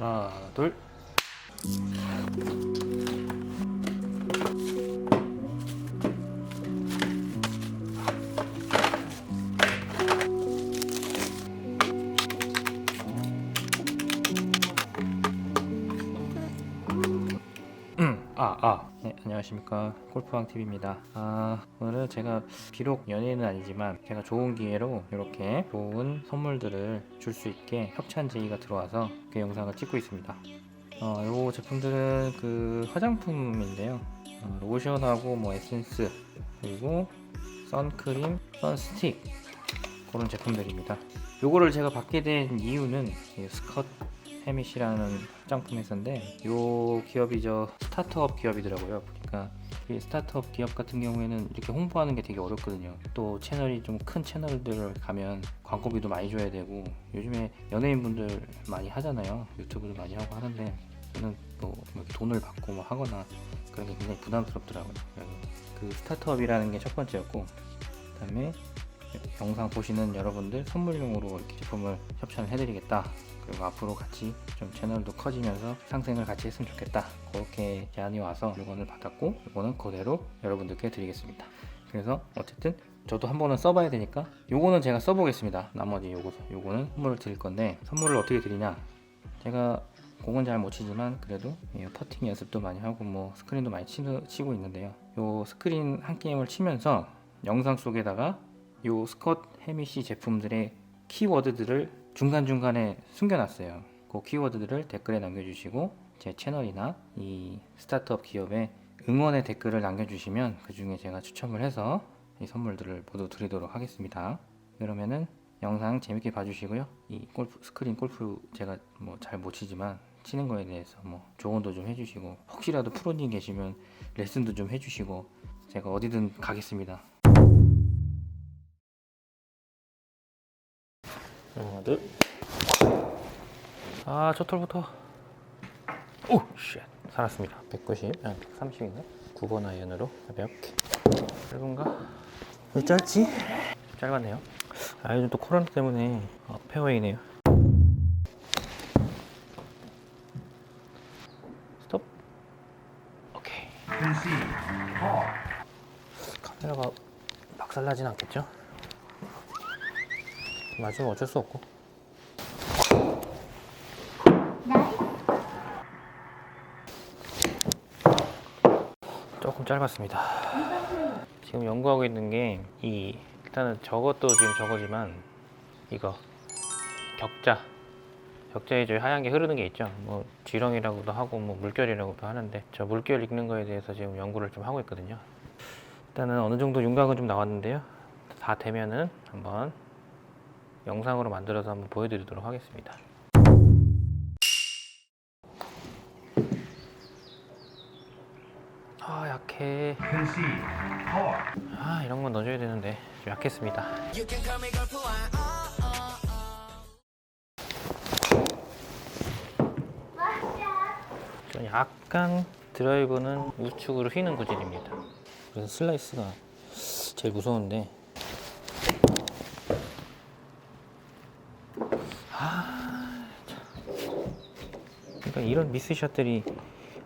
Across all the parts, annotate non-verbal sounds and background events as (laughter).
하나, 둘. 음, 아, 아. 네, 안녕하십니까. 골프왕 TV입니다. 아, 오늘은 제가 비록 연예인은 아니지만 제가 좋은 기회로 이렇게 좋은 선물들을 줄 수 있게 협찬 제의가 들어와서 그 영상을 찍고 있습니다. 어, 요 제품들은 그 화장품인데요. 어, 로션하고 뭐 에센스 그리고 선크림, 선스틱 그런 제품들입니다. 요거를 제가 받게 된 이유는 이 스컷 해밋이라는 화장품 회사인데 요 기업이 저 스타트업 기업이더라고요. 보니까 이 스타트업 기업 같은 경우에는 이렇게 홍보하는 게 되게 어렵거든요. 또 채널이 좀 큰 채널들을 가면 광고비도 많이 줘야 되고 요즘에 연예인분들 많이 하잖아요. 유튜브도 많이 하고 하는데 저는 뭐 이렇게 돈을 받고 뭐 하거나 그런 게 굉장히 부담스럽더라고요. 그 스타트업이라는 게 첫 번째였고 그다음에 영상 보시는 여러분들 선물용으로 이렇게 제품을 협찬을 해드리겠다. 그리고 앞으로 같이 좀 채널도 커지면서 상생을 같이 했으면 좋겠다. 그렇게 제안이 와서 물건을 받았고 이거는 그대로 여러분들께 드리겠습니다. 그래서 어쨌든 저도 한 번은 써봐야 되니까 요거는 제가 써보겠습니다. 나머지 요거 요거는 선물을 드릴 건데 선물을 어떻게 드리냐? 제가 공은 잘 못 치지만 그래도 예, 퍼팅 연습도 많이 하고 뭐 스크린도 많이 치, 치고 있는데요. 요 스크린 한 게임을 치면서 영상 속에다가 요 스컷 해미시 제품들의 키워드들을 중간중간에 숨겨놨어요. 그 키워드들을 댓글에 남겨주시고 제 채널이나 이 스타트업 기업에 응원의 댓글을 남겨주시면 그 중에 제가 추첨을 해서 이 선물들을 모두 드리도록 하겠습니다. 그러면은 영상 재밌게 봐주시고요. 이 골프 스크린 골프 제가 뭐 잘 못 치지만 치는 거에 대해서 뭐 조언도 좀 해주시고 혹시라도 프로님 계시면 레슨도 좀 해주시고 제가 어디든 가겠습니다. 하나 둘. 아, 첫 톨부터. 오, 쉣. 살았습니다. 190, 아, 130인가? 9번 아이언으로 가볍게. 짧은가? 왜 짧지? 짧았네요. 아, 요즘 또 코로나 때문에 어, 페어웨이네요. 스톱. 오케이. 카메라가 박살나진 않겠죠? 맞으면 어쩔 수 없고. 조금 짧았습니다. 지금 연구하고 있는 게 이 일단은 저것도 지금 저거지만 이거 격자 격자에 저 하얀 게 흐르는 게 있죠. 뭐 지렁이라고도 하고 뭐 물결이라고도 하는데 저 물결 읽는 거에 대해서 지금 연구를 좀 하고 있거든요. 일단은 어느 정도 윤곽은 좀 나왔는데요. 다 되면은 한번 영상으로 만들어서 한번 보여드리도록 하겠습니다. 아 약해. 아 이런 건 넣어줘야 되는데 좀 약했습니다. 좀 약간 드라이브는 우측으로 휘는 구질입니다. 그래서 슬라이스가 제일 무서운데 그러니까 이런 미스샷들이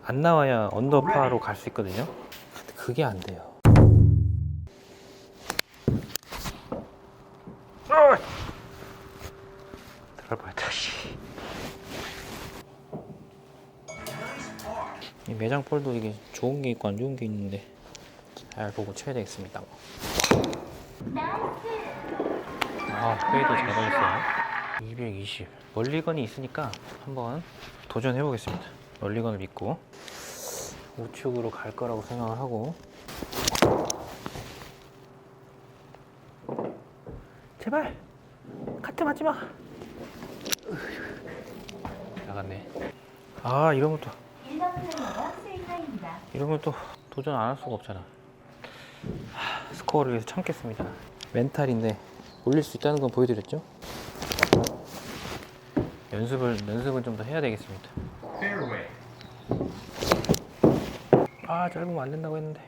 안 나와야 언더파로 갈 수 있거든요. 근데 그게 안 돼요. 아! 들어갈 뻔했다. 씨. 이 매장 볼도 이게 좋은 게 있고 안 좋은 게 있는데 잘 보고 쳐야 되겠습니다. 아, 페이드 잘 걸렸어요. 220. 멀리건이 있으니까 한번 도전해 보겠습니다. 멀리건을 믿고 우측으로 갈 거라고 생각을 하고 제발 카트 맞지 마. 나갔네. 아 이러면 또 이러면 또 도전 안 할 수가 없잖아. 하, 스코어를 위해서 참겠습니다. 멘탈인데 올릴 수 있다는 건 보여드렸죠? 연습을 연습을 좀더 해야 되겠습니다. 아 짧으면 안 된다고 했는데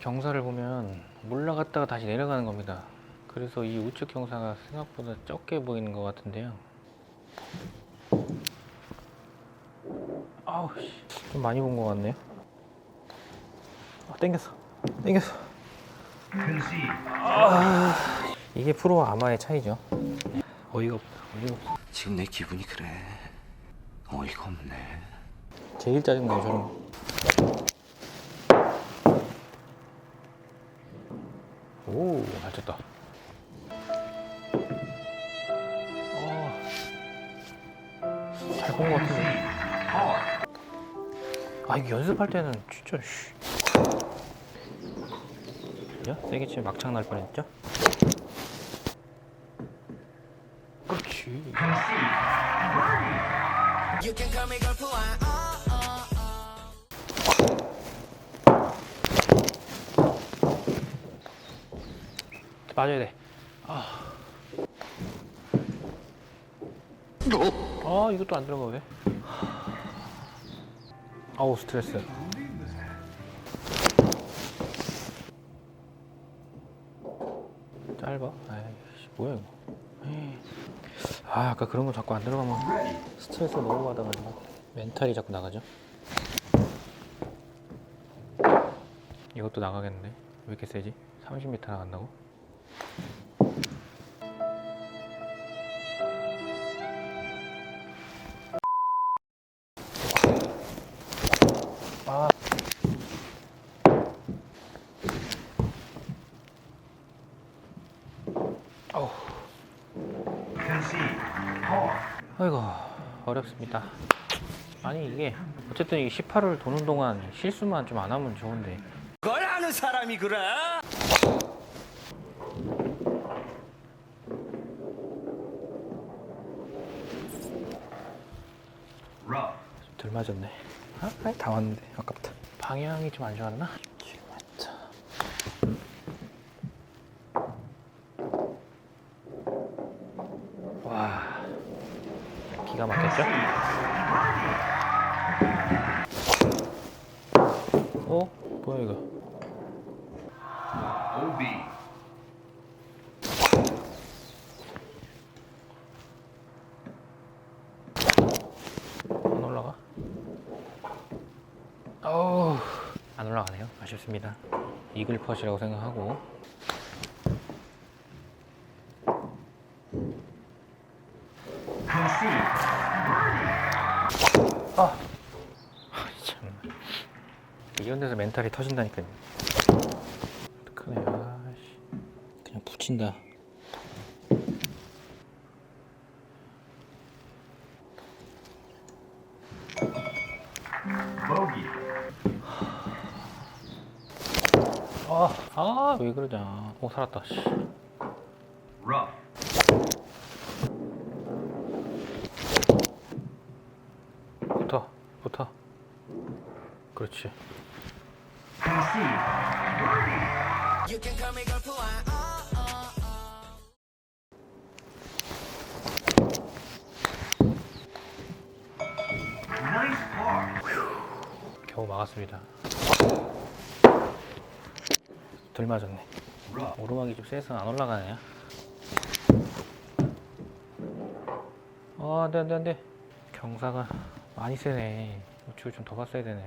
경사를 보면 올라갔다가 다시 내려가는 겁니다. 그래서 이 우측 경사가 생각보다 적게 보이는 것 같은데요. 아우 씨. 좀 많이 본 것 같네요. 아, 땡겼어. 땡겼어. 아, 이게 프로와 아마의 차이죠. 어이가 없다. 어이가 없어. 지금 내 기분이 그래. 어이가 없네. 제일 짜증나요, 저는. 오, 잘 쳤다. 잘본 것 같은데. 아, 이거 연습할 때는 진짜, 씨. 야, 세게 치면 막창 날 뻔했죠? 그렇지. 빠져야 돼. 아. 아, 이것도 안 들어가 왜? 아우 스트레스. 짧아? 아이씨 뭐야 이거? 아 아까 그런 거 자꾸 안 들어가면 스트레스 너무 받아가지고 멘탈이 자꾸 나가죠. 이것도 나가겠는데 왜 이렇게 세지? 30m 나간다고? 아. 어우. 아이고 어렵습니다. 아니 이게 어쨌든 이 18을 도는 동안 실수만 좀 안 하면 좋은데 그걸 아는 사람이 그래? 덜 맞았네. 아, 아이, 다 왔는데 아깝다. 방향이 좀 안 좋았나? 지금 맞자. 와, 기가 막혔죠? 어? 뭐야 이거? 안 올라가? 어우, 안 올라가네요. 아쉽습니다. 이글 펫이라고 생각하고. 아, 아, 참. 이런 데서 멘탈이 터진다니까요. 어떡하네, 아씨. 그냥 붙인다. 아, 아, 왜 그러냐. 오, 살았다, 씨. 붙어, 붙어. 그렇지. 겨우 막았습니다. 덜 맞았네. 오르막이 좀 세서 안 올라가네요. 아, 안 돼, 안 돼, 안 돼. 경사가 많이 세네. 우측을 좀더 봤어야 되네.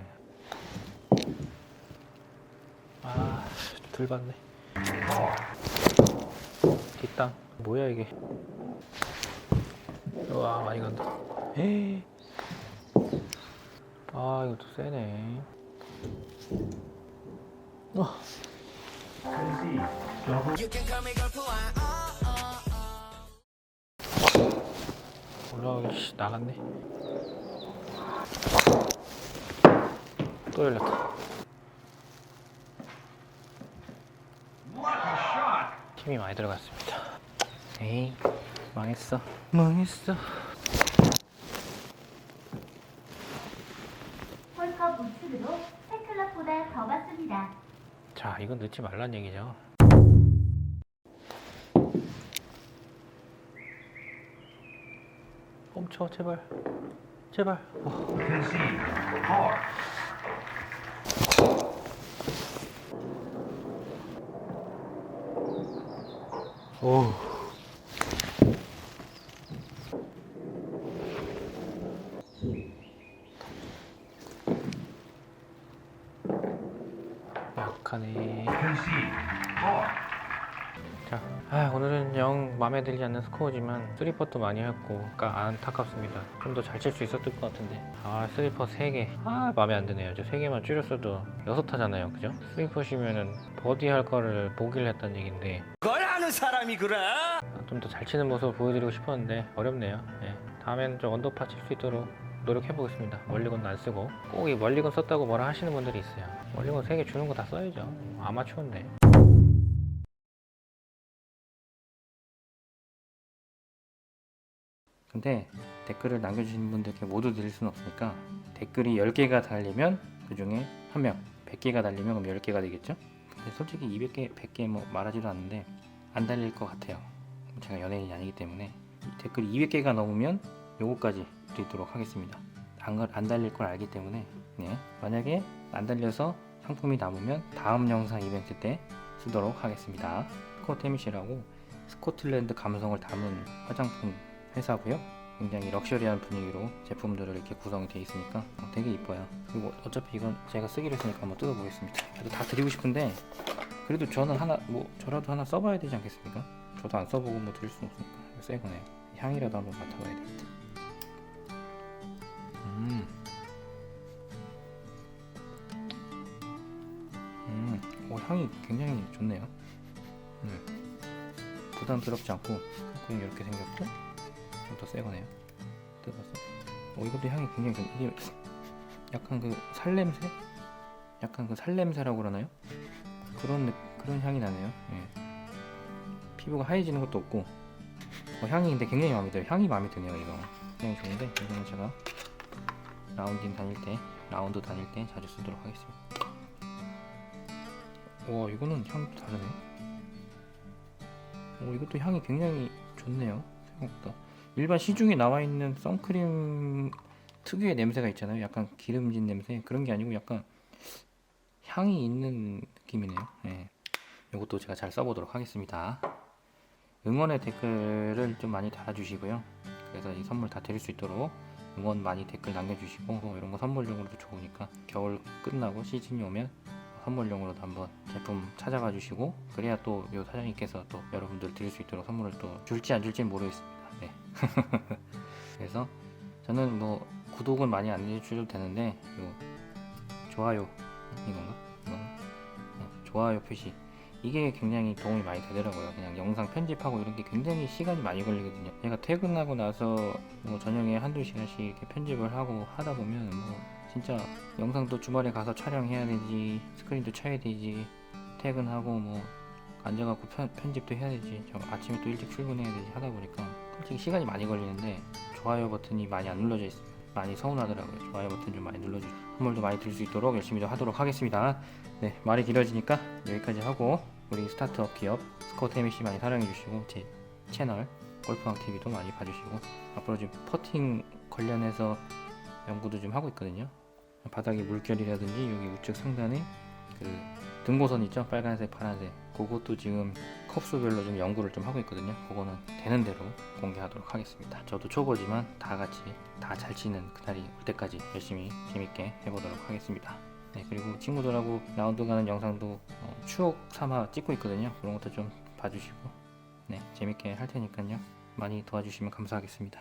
아, 덜 봤네. 뒷땅. 뭐야, 이게. 우와, 많이 간다. 에이. 아, 이것도 세네. 어. 올라가기 씨, 나갔네. 또 열렸다. 힘이 많이 들어갔습니다. 에이, 망했어. 망했어. 홀컵 우측으로 팬클럽보다 더 받습니다. 자, 이건 넣지 말란 얘기죠. 멈춰, 제발. 제발. 어. 오. 어떡하네. 자, 아, 오늘은 영 마음에 들지 않는 스코어지만 스리퍼도 많이 했고, 그러니까 안타깝습니다. 좀 더 잘 칠 수 있었을 것 같은데. 아, 스리퍼 3개. 아, 마음에 안 드네요. 저 3개만 줄였어도 6타잖아요. 그죠? 스리퍼시면은 버디 할 거를 보기를 했다는 얘기인데, 걸 아는 사람이 그래? 좀 더 잘 치는 모습을 보여드리고 싶었는데, 어렵네요. 예. 다음엔 좀 언더파 칠 수 있도록 노력해 보겠습니다. 멀리건도 안 쓰고. 꼭 이 멀리건 썼다고 뭐라 하시는 분들이 있어요. 멀리건 3개 주는 거 다 써야죠. 아마추어인데. 근데 댓글을 남겨주신 분들께 모두 드릴 수는 없으니까 댓글이 10개가 달리면 그 중에 한 명, 100개가 달리면 그럼 10개가 되겠죠? 근데 솔직히 200개, 100개 뭐 말하지도 않는데 안 달릴 것 같아요. 제가 연예인이 아니기 때문에 이 댓글이 200개가 넘으면 요거까지 드리도록 하겠습니다. 안, 걸- 안 달릴 걸 알기 때문에 네. 만약에 안 달려서 상품이 남으면 다음 영상 이벤트 때 쓰도록 하겠습니다. 스코테미시라고 스코틀랜드 감성을 담은 화장품 회사고요. 굉장히 럭셔리한 분위기로 제품들을 이렇게 구성이 되어 있으니까 어, 되게 이뻐요. 그리고 어차피 이건 제가 쓰기로 했으니까 한번 뜯어보겠습니다. 저도 다 드리고 싶은데 그래도 저는 하나 뭐 저라도 하나 써봐야 되지 않겠습니까? 저도 안 써보고 뭐 드릴 수는 없으니까 새 거네요. 향이라도 한번 맡아봐야 되겠다. 음. 음, 오, 향이 굉장히 좋네요. 음. 부담스럽지 않고 그냥 이렇게 생겼고 좀 더 새거네요. 뜯어서. 오, 이것도 향이 굉장히 좋. 이게 약간 그 살냄새? 약간 그 살냄새라고 그러나요? 그런 느- 그런 향이 나네요. 예. 피부가 하얘지는 것도 없고 어, 향이 근데 굉장히 마음에 들어요. 향이 마음에 드네요. 이거 굉장히 좋은데 이거는 제가 라운딩 다닐 때 라운드 다닐 때 자주 쓰도록 하겠습니다. 와 이거는 향도 다르네. 오 이것도 향이 굉장히 좋네요. 생각보다 일반 시중에 나와 있는 선크림 특유의 냄새가 있잖아요. 약간 기름진 냄새 그런 게 아니고 약간 향이 있는 느낌이네요. 네. 이것도 제가 잘 써보도록 하겠습니다. 응원의 댓글을 좀 많이 달아주시고요. 그래서 이 선물 다 드릴 수 있도록 응원 많이 댓글 남겨주시고 뭐 이런 거 선물용으로도 좋으니까 겨울 끝나고 시즌이 오면 선물용으로도 한번 제품 찾아가 주시고 그래야 또 요 사장님께서 또 여러분들 드릴 수 있도록 선물을 또 줄지 안 줄지는 모르겠습니다. 네. (laughs) 그래서 저는 뭐 구독은 많이 안 해주셔도 되는데 요 좋아요 이건가? 이건가? 어, 좋아요 표시 이게 굉장히 도움이 많이 되더라고요. 그냥 영상 편집하고 이런 게 굉장히 시간이 많이 걸리거든요. 제가 퇴근하고 나서 뭐 저녁에 한두 시간씩 이렇게 편집을 하고 하다 보면 뭐 진짜 영상도 주말에 가서 촬영해야 되지 스크린도 쳐야 되지 퇴근하고 뭐 앉아갖고 편, 편집도 해야 되지 저 아침에 또 일찍 출근해야 되지 하다 보니까 솔직히 시간이 많이 걸리는데 좋아요 버튼이 많이 안 눌러져 있어요 많이 서운하더라고요 좋아요 버튼 좀 많이 눌러주세요 선물도 많이 들 수 있도록 열심히 좀 하도록 하겠습니다 네 말이 길어지니까 여기까지 하고 우리 스타트업 기업 스코트 MBC 많이 사랑해 주시고 제 채널 골프왕 TV도 많이 봐주시고 앞으로 지금 퍼팅 관련해서 연구도 좀 하고 있거든요. 바닥에 물결이라든지 여기 우측 상단에 그 등고선 있죠? 빨간색, 파란색. 그것도 지금 컵수별로 좀 연구를 좀 하고 있거든요. 그거는 되는 대로 공개하도록 하겠습니다. 저도 초보지만 다 같이 다 잘 치는 그날이 올 때까지 열심히 재밌게 해보도록 하겠습니다. 네, 그리고 친구들하고 라운드 가는 영상도 어, 추억 삼아 찍고 있거든요. 그런 것도 좀 봐주시고, 네, 재밌게 할 테니까요. 많이 도와주시면 감사하겠습니다.